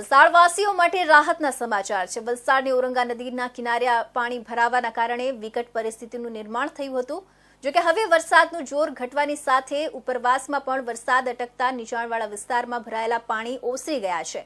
વલસાડવાસીઓ માટે રાહતના સમાચાર છે. વલસાડની ઓરંગા નદીના કિનારે પાણી ભરાવાના કારણે વિકટ પરિસ્થિતિનું નિર્માણ થયું હતું. જોકે હવે વરસાદનું જોર ઘટવાની સાથે ઉપરવાસમાં પણ વરસાદ અટકતા નીચાણવાળા વિસ્તારમાં ભરાયેલા પાણી ઓસરી ગયા છે.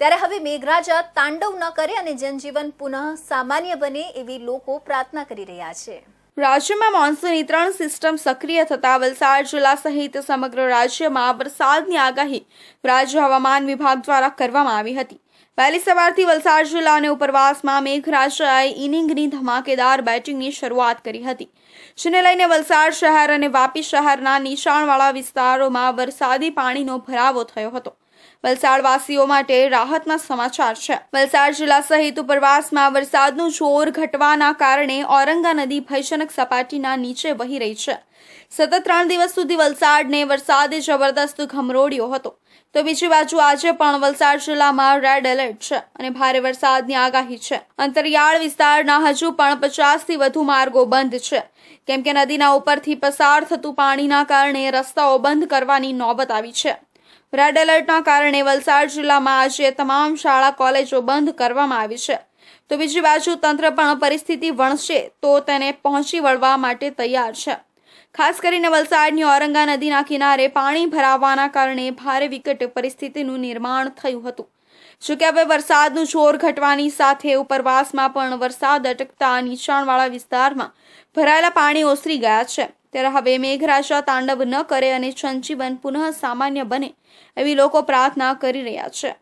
ત્યારે હવે મેઘરાજા તાંડવ ન કરે અને જનજીવન પુનઃ સામાન્ય બને એવી લોકો પ્રાર્થના કરી રહ્યા છે. રાજ્યમાં મોન્સૂનની ત્રણ સિસ્ટમ સક્રિય થતા વલસાડ જિલ્લા સહિત સમગ્ર રાજ્યમાં વરસાદની આગાહી રાજ્ય હવામાન વિભાગ દ્વારા કરવામાં આવી હતી. વહેલી સવારથી વલસાડ જિલ્લા અને ઉપરવાસમાં મેઘરાજાએ ઇનિંગની ધમાકેદાર બેટિંગની શરૂઆત કરી હતી, જેને લઈને વલસાડ શહેર અને વાપી શહેરના નીચાણવાળા વિસ્તારોમાં વરસાદી પાણીનો ભરાવો થયો હતો. વલસાડવાસીઓ માટે રાહતના સમાચાર છે. વલસાડ જિલ્લા સહિત ઉપરવાસમાં વરસાદનું જોર ઘટવાના કારણે ઔરંગા નદી ભયજનક સપાટીના નીચે વહી રહી છે. સતત ત્રણ દિવસ સુધી વલસાડને વરસાદે જબરદસ્ત ઘમરોડ્યો હતો. તો બીજી બાજુ આજે પણ વલસાડ જિલ્લામાં રેડ એલર્ટ છે અને ભારે વરસાદની આગાહી છે. અંતરિયાળ વિસ્તારના હજુ પણ પચાસથી વધુ માર્ગો બંધ છે. કેમ કે નદીના ઉપરથી પસાર થતું પાણીના કારણે રસ્તાઓ બંધ કરવાની નોબત આવી છે. રેડ એલર્ટના કારણે વલસાડ જિલ્લામાં આજે તમામ શાળા, કોલેજો બંધ કરવામાં આવી છે. તો બીજી બાજુ તંત્ર પણ પરિસ્થિતિ વણશે તો તેને પહોંચી વળવા માટે તૈયાર છે. ખાસ કરીને વલસાડની ઔરંગા નદીના કિનારે પાણી ભરાવાના કારણે ભારે વિકટ પરિસ્થિતિનું નિર્માણ થયું હતું. જોકે હવે વરસાદનું જોર ઘટવાની સાથે ઉપરવાસમાં પણ વરસાદ અટકતા નીચાણવાળા વિસ્તારમાં ભરાયેલા પાણી ઓસરી ગયા છે. ત્યારે હવે મેઘરાજા તાંડવ ન કરે અને જનજીવન પુનઃ સામાન્ય બને એવી લોકો પ્રાર્થના કરી રહ્યા છે.